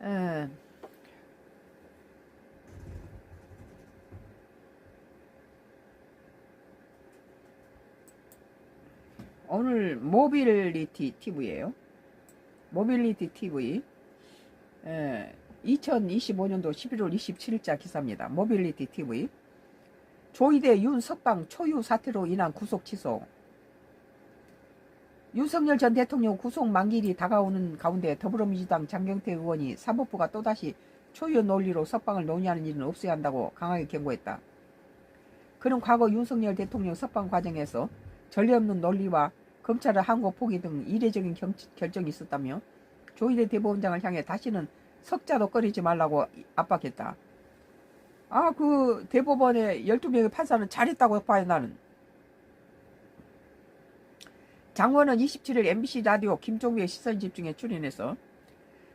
에, 오늘 모빌리티 TV예요. 모빌리티 TV. 에, 2025년도 11월 27일자 기사입니다. 모빌리티 TV. 조이대 윤석방 초유 사태로 인한 구속 취소. 윤석열 전 대통령 구속 만기일이 다가오는 가운데 더불어민주당 장경태 의원이 사법부가 또다시 초유 논리로 석방을 논의하는 일은 없어야 한다고 강하게 경고했다. 그는 과거 윤석열 대통령 석방 과정에서 전례 없는 논리와 검찰의 항고 포기 등 이례적인 경- 결정이 있었다며 조희대 대법원장을 향해 다시는 석자도 꺼리지 말라고 압박했다. 아, 그 대법원의 12명의 판사는 잘했다고 봐요, 나는. 장원은 27일 MBC 라디오 김종위의 시선 집중에 출연해서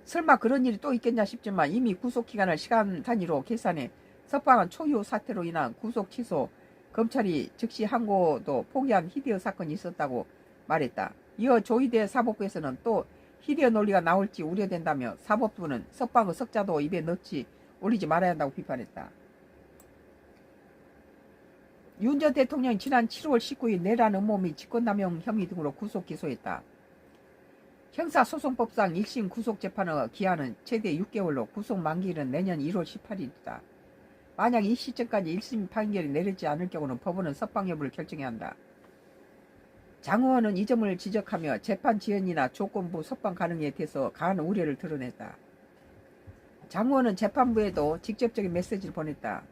설마 그런 일이 또 있겠냐 싶지만 이미 구속 기간을 시간 단위로 계산해 석방한 초유 사태로 인한 구속 취소 검찰이 즉시 항고도 포기한 히디어 사건이 있었다고 말했다. 이어 조희대 사법부에서는 또 히디어 논리가 나올지 우려된다며 사법부는 석방의 석자도 입에 넣지 올리지 말아야 한다고 비판했다. 윤 전 대통령이 지난 7월 19일 내란 음모 및 직권남용 혐의 등으로 구속 기소했다. 형사소송법상 1심 구속재판의 기한은 최대 6개월로 구속 만기일은 내년 1월 18일이다. 만약 이 시점까지 1심 판결이 내리지 않을 경우는 법원은 석방 여부를 결정해야 한다. 장 의원은 이 점을 지적하며 재판 지연이나 조건부 석방 가능에 대해서 강한 우려를 드러냈다. 장 의원은 재판부에도 직접적인 메시지를 보냈다.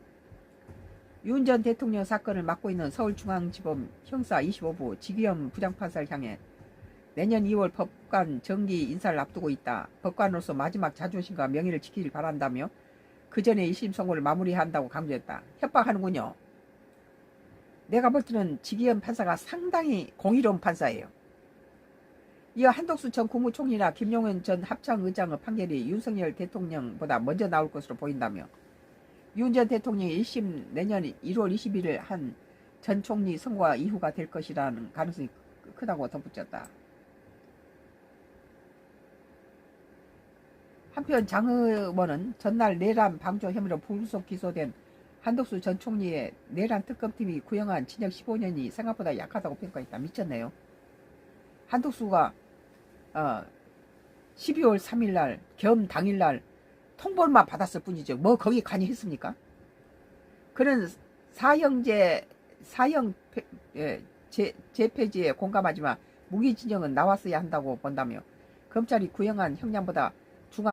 윤 전 대통령 사건을 맡고 있는 서울중앙지법 형사 25부 지기현 부장판사를 향해 내년 2월 법관 정기 인사를 앞두고 있다. 법관으로서 마지막 자존심과 명예를 지키길 바란다며 그 전에 1심 선고를 마무리한다고 강조했다. 협박하는군요. 내가 볼 때는 지기현 판사가 상당히 공의로운 판사예요. 이어 한덕수 전 국무총리나 김용현 전 합창의장의 판결이 윤석열 대통령보다 먼저 나올 것으로 보인다며 윤 전 대통령이 1심 내년 1월 21일 한 전 총리 선거 이후가 될 것이라는 가능성이 크다고 덧붙였다. 한편 장 의원은 전날 내란 방조 혐의로 불구속 기소된 한덕수 전 총리의 내란 특검팀이 구형한 징역 15년이 생각보다 약하다고 평가했다. 미쳤네요. 한덕수가 어, 12월 3일날 겸 당일날 통보만 받았을 뿐이죠. 뭐 거기 관여했습니까? 그는 사형제 사형 폐- 예, 재, 재폐지에 공감하지만 무기징역은 나왔어야 한다고 본다며 검찰이 구형한 형량보다